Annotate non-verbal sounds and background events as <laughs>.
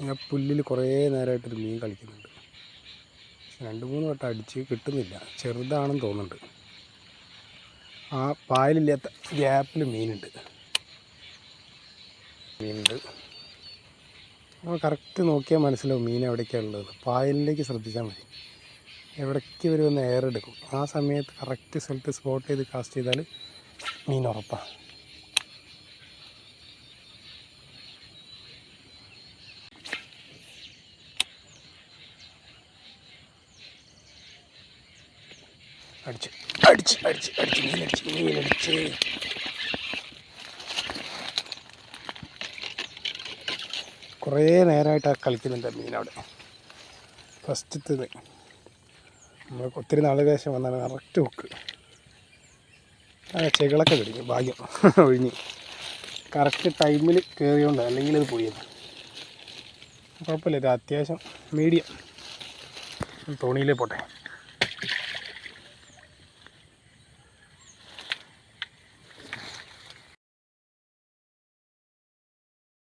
ഇങ്ങനെ പുല്ലിൽ കുറേ നേരമായിട്ടൊരു മീൻ കളിക്കുന്നുണ്ട്. രണ്ട് മൂന്ന് വട്ടം അടിച്ച് കിട്ടുന്നില്ല. ചെറുതാണെന്ന് തോന്നുന്നുണ്ട്. ആ പായലില്ലാത്ത ഗ്യാപ്പിൽ മീനുണ്ട്. മീനുണ്ട്. അപ്പോൾ കറക്റ്റ് നോക്കിയാൽ മനസ്സിലാവും മീൻ എവിടേക്കാണ് ഉള്ളത് പായലിലേക്ക് ശ്രദ്ധിച്ചാൽ മതി. എവിടേക്ക് വരുമെന്ന് എയർ എടുക്കും. ആ സമയത്ത് കറക്റ്റ് സ്ഥലത്ത് സ്പോട്ട് ചെയ്ത് കാസ്റ്റ് ചെയ്താൽ മീൻ ഉറപ്പാണ്. അടിച്ച് അടിച്ച് അടിച്ച് അടിച്ച് മീനടിച്ച് മീനടിച്ച് കുറേ നേരമായിട്ട് ആ കളിക്കുന്നുണ്ട് മീൻ അവിടെ. ഫസ്റ്റത്തത്. നമ്മൾ ഒത്തിരി നാൾ ശേഷം വന്നാണ് കറക്റ്റ് ഹുക്ക്. ആ ചെകളൊക്കെ കഴിഞ്ഞു ഭാഗ്യം <laughs> ഒഴിഞ്ഞ് കറക്റ്റ് ടൈമിൽ കയറിയോണ്ട് അല്ലെങ്കിൽ അത് പോയത് കുഴപ്പമില്ല ഇത് അത്യാവശ്യം മീഡിയം. തോണിയിലേ പോട്ടെ.